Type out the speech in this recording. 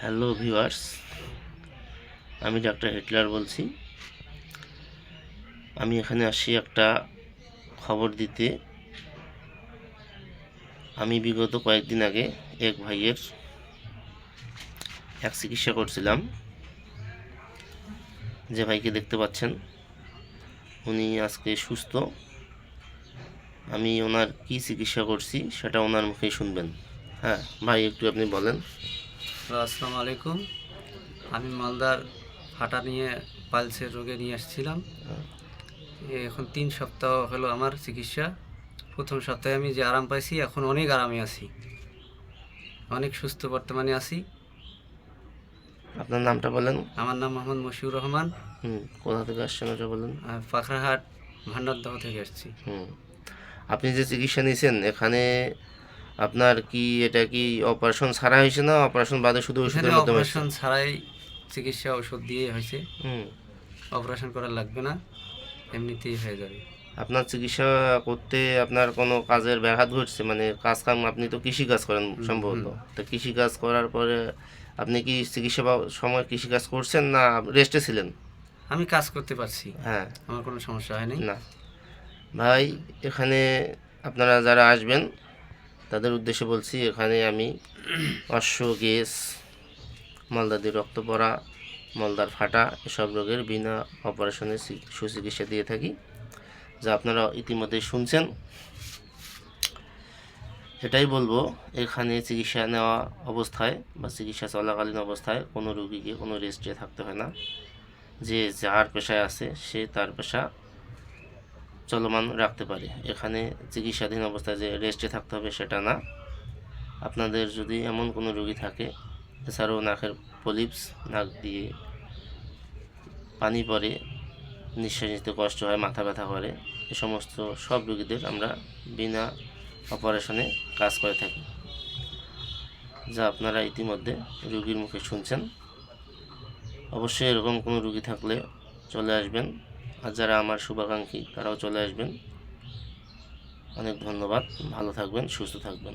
Hello viewers, আমি doctor Hitler বলছি। আমি এখানে আসি একটা খবর দিতে। আমি বিগত কয়েকদিন আগে এক ভাইয়ের এক চিকিৎসা করছিলাম। যে ভাইকে দেখতে পাচ্ছেন, উনি আজকে সুস্থ। আমি ওনার কি চিকিৎসা করছি, সেটা ওনার মুখেই শুনবেন। হ্যাঁ ভাই, একটু আপনি বলেন। হ্যালো, আসসালামু আলাইকুম। আমি মালদার ফাটা নিয়ে পালসের রোগে নিয়ে আসছিলাম। এখন তিন সপ্তাহ হলো আমার চিকিৎসা। প্রথম সপ্তাহে আমি যে আরাম পাইছি এখন অনেক আরামে আছি। অনেক সুস্থ বর্তমানে আছি। আপনার নামটা বলেন। আমার নাম মোহাম্মদ মশিউর রহমান। হুম কোথা থেকে আসছেন ওটা বলেন। পাখরাহাট ভান্ডারদহ থেকে আসছি। হুম। আপনি যে চিকিৎসা নিয়েছেন এখানে আপনার কি এটা কি অপারেশন ছাড়া হয়েছে না? অপারেশন বাদে শুধু ওষুধের মাধ্যমে অপারেশন ছাড়াই চিকিৎসা ওষুধ দিয়ে হয়েছে। হুম। অপারেশন করা লাগবে না এমনিতেই হয়ে যাবে। আপনার চিকিৎসা করতে আপনার কোনো কাজের ব্যাঘাত ঘটছে? মানে কাজ কাম আপনি তো কৃষি কাজ করেন সম্ভবত। তো কৃষি কাজ করার পরে আপনি কি চিকিৎসা সময় কৃষি কাজ করছেন না রেস্টে ছিলেন? আমি কাজ করতে পারছি। হ্যাঁ। আমার কোনো সমস্যা হয়নি। না। ভাই এখানে আপনারা যারা আসবেন তাদের উদ্দেশ্যে বলছি, এখানে আমি অশ্ব, গ্যাস মালদাদি রক্ত পড়া, মলদার ফাটা, এসব রোগের বিনা অপারেশনে সুচিকিৎসা দিয়ে থাকি। যা আপনারা ইতিমধ্যে শুনছেন। এটাই বলব, এখানে চিকিৎসা নেওয়া অবস্থায় বা চিকিৎসা চলাকালীন অবস্থায় কোনো রোগীকে কোনো রেস্টে থাকতে হয় না। যে যার পেশায় আছে, সে তার পেশা চলমান রাখতে পারে। এখানে চিকিৎসাধীন অবস্থায় যে রেস্টে থাকতে হবে সেটা না। আপনাদের যদি এমন কোনো রোগী থাকে, এছাড়াও নাকের পলিপস নাক দিয়ে পানি পড়ে নিঃশ্বাস নিতে কষ্ট হয়, মাথা ব্যথা করে, এ সমস্ত সব রোগীদের আমরা বিনা অপারেশনে কাজ করে থাকি। যা আপনারা ইতিমধ্যে রোগীর মুখে শুনছেন। অবশ্যই এরকম কোনো রুগী থাকলে চলে আসবেন। আর যারা আমার শুভাকাঙ্ক্ষী তারাও চলে আসবেন। অনেক ধন্যবাদ। ভালো থাকবেন সুস্থ থাকবেন।